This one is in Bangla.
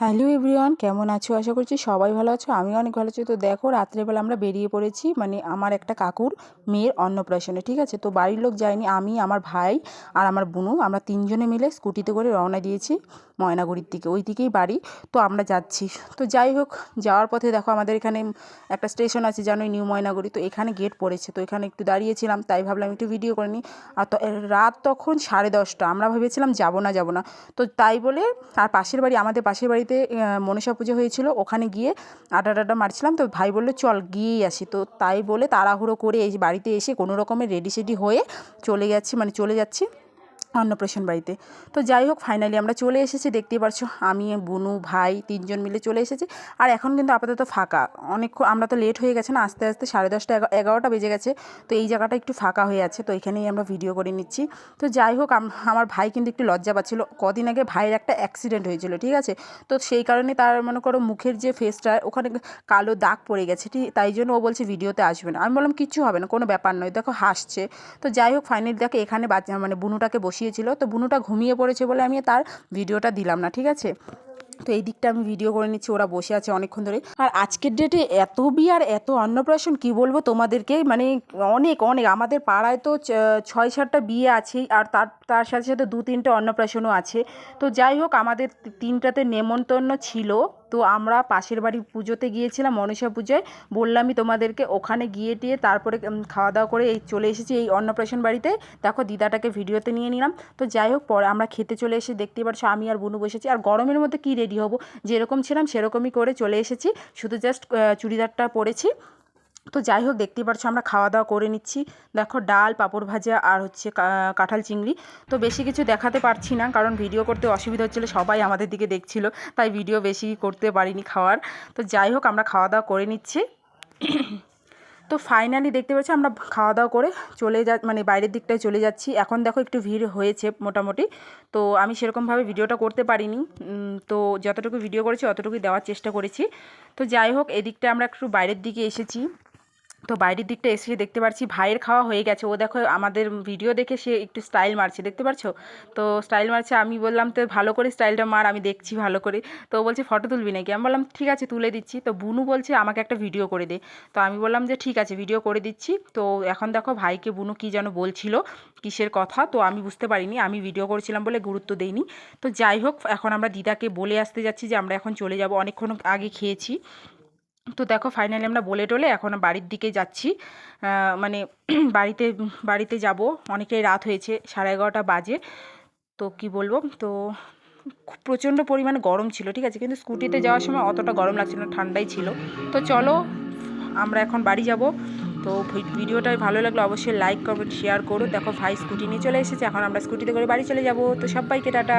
হ্যালো এভরিওয়ান, কেমন আছো? আশা করছি সবাই ভালো আছো আমি অনেক ভালো আছি। তো দেখো, রাত্রেবেলা আমরা বেরিয়ে পড়েছি মানে আমার একটা কাকুর মেয়ের অন্নপ্রাশনে, ঠিক আছে? তো বাড়ির লোক যায়নি, আমি, আমার ভাই আর আমার বোনু, আমরা তিনজনে মিলে স্কুটিতে করে রওনা দিয়েছি ময়নাগুড়ির দিকে, ওই দিকেই বাড়ি। তো আমরা যাচ্ছি। তো যাই হোক, যাওয়ার পথে দেখো আমাদের এখানে একটা স্টেশন আছে, জানোই নিউ ময়নাগুড়ি, তো এখানে গেট পড়েছে। তো এখানে একটু দাঁড়িয়েছিলাম, তাই ভাবলাম একটু ভিডিও করে নিই। আর তো রাত তখন সাড়ে দশটা, আমরা ভেবেছিলাম যাব না যাব না। তো তাই বলে, আর পাশের বাড়ি, আমাদের পাশের বাড়িতে মনসা পুজো হয়েছিল, ওখানে গিয়ে আটা টাটা মারছিলাম। তো ভাই বলল, চল গিয়েই আসি। তো তাই বলে তাড়াহুড়ো করে এই বাড়িতে এসে কোনো রকমের রেডি সেডি হয়ে চলে যাচ্ছি মানে চলে যাচ্ছি। অন্নপ্রাশন বাড়িতে। তো যাই হোক ফাইনালি আমরা চলে এসেছি। দেখতেই পারছ, আমি, বুনু, ভাই তিনজন মিলে চলে এসেছি। আর এখন কিন্তু আপাতত ফাঁকা। অনেক আমরা তো লেট হয়ে গেছে না, আস্তে আস্তে সাড়ে দশটা এগারোটা বেজে গেছে। তো এই জায়গাটা একটু ফাঁকা হয়ে আছে। তো এখানেই আমরা ভিডিও করে নিচ্ছি। তো যাই হোক আমার ভাই কিন্তু একটু লজ্জা পাচ্ছিলো। কদিন আগে ভাইয়ের একটা অ্যাক্সিডেন্ট হয়েছিল, ঠিক আছে? তো সেই কারণে তার, মনে করো, মুখের যে ফেসটা ওখানে কালো দাগ পড়ে গেছে, ঠিক, তাই জন্য ও বলছে ভিডিওতে আসবে না। আমি বললাম, কিচ্ছু হবে না, কোনো ব্যাপার নয়। দেখো, হাসছে। তো যাই হোক ফাইনালি দেখো, এখানে বাচ্চা মানে বুনুটাকে বসে বসিয়েছিল। তো বুনুটা ঘুমিয়ে পড়েছে বলে আমি তার ভিডিওটা দিলাম না ঠিক আছে? তো এই দিকটা আমি ভিডিও করে নিচ্ছি, ওরা বসে আছে অনেকক্ষণ ধরে। আর আজকের ডেটে এত বিয়ার এত অন্নপ্রাশন, কি বলব তোমাদেরকে? মানে অনেক অনেক। আমাদের পাড়ায় তো ছয় সাতটা বিয়ে আছেই, আর তার তার সাথে সাথে দু তিনটে অন্নপ্রাশনও আছে। তো যাই হোক, আমাদের তিনটাতে নেমন্তন্ন ছিল। তো আমরা পাশের বাড়ি পুজোতে গিয়েছিলাম, মনসা পুজোয়। বললামই তোমাদেরকে, ওখানে গিয়ে টিয়ে তারপরে খাওয়া দাওয়া করে এই চলে এসেছি এই অন্নপ্রাশন বাড়িতে। দেখো, দিদাটাকে ভিডিওতে নিয়ে নিলাম। তো যাই হোক, পরে আমরা খেতে চলে এসে দেখতে পারছ, আমি আর বুনু বসেছি। আর গরমের মধ্যে কী রেডি হব। যেরকম ছিলাম সেরকমই করে চলে এসেছি। শুধু জাস্ট চুড়িদারটা পরেছি। তো যাই হোক, দেখতেই পারছ আমরা খাওয়া দাওয়া করে নিচ্ছি। দেখো ডাল, পাঁপড় ভাজা আর হচ্ছে কাঁঠাল চিংড়ি। তো বেশি কিছু দেখাতে পারছি না কারণ ভিডিও করতে অসুবিধা হচ্ছিল, সবাই আমাদের দিকে দেখছিল, তাই ভিডিও বেশি করতে পারিনি খাওয়ার। তো যাই হোক, আমরা খাওয়া দাওয়া করে নিচ্ছি। তো ফাইনালি দেখতে পাচ্ছি আমরা খাওয়া দাওয়া করে চলে যা মানে বাইরের দিকটায় চলে যাচ্ছি। এখন দেখো একটু ভিড় হয়েছে মোটামুটি। তো আমি সেরকমভাবে ভিডিওটা করতে পারিনি। তো যতটুকু ভিডিও করেছি, অতটুকুই দেওয়ার চেষ্টা করেছি। তো যাই হোক এদিকটা আমরা একটু বাইরের দিকে এসেছি। তো বাইরের দিকটা এসে দেখতে পাচ্ছি ভাইয়ের খাওয়া হয়ে গেছে। ও দেখো আমাদের ভিডিও দেখে সে একটু স্টাইল মারছে, দেখতে পাচ্ছ তো স্টাইল মারছে, আমি বললাম তো ভালো করে স্টাইলটা মার, আমি দেখছি ভালো করে। তো বলছে, ফটো তুলবি নাকি? আমি বললাম, ঠিক আছে, তুলে দিচ্ছি। তো বুনু বলছে, আমাকে একটা ভিডিও করে দে। তো আমি বললাম যে, ঠিক আছে ভিডিও করে দিচ্ছি। তো এখন দেখো ভাইকে বুনু কী যেন বলছিল, কিসের কথা, তো আমি বুঝতে পারিনি। আমি ভিডিও করেছিলাম বলে গুরুত্ব দেইনি। তো যাই হোক, এখন আমরা দিদাকে বলে আসতে যাচ্ছি যে, আমরা এখন চলে যাব। অনেকক্ষণ আগে খেয়েছি। তো দেখো ফাইনালি আমরা বলে টোলে এখন বাড়ির দিকে যাচ্ছি। মানে বাড়িতে বাড়িতে যাব। অনেকটাই রাত হয়েছে, সাড়ে এগারোটা বাজে। তো কি বলব? তো প্রচণ্ড পরিমাণে গরম ছিল, ঠিক আছে? কিন্তু স্কুটিতে যাওয়ার সময় অতটা গরম লাগছিল না, ঠান্ডাই ছিল। তো চলো, আমরা এখন বাড়ি যাব। তো ভিডিওটা ভালো লাগল অবশ্যই লাইক কমেন্ট শেয়ার করো। দেখো ভাই স্কুটি নিয়ে চলে এসেছে, এখন আমরা স্কুটিতে করে বাড়ি চলে যাব। তো সবাইকে টাটা।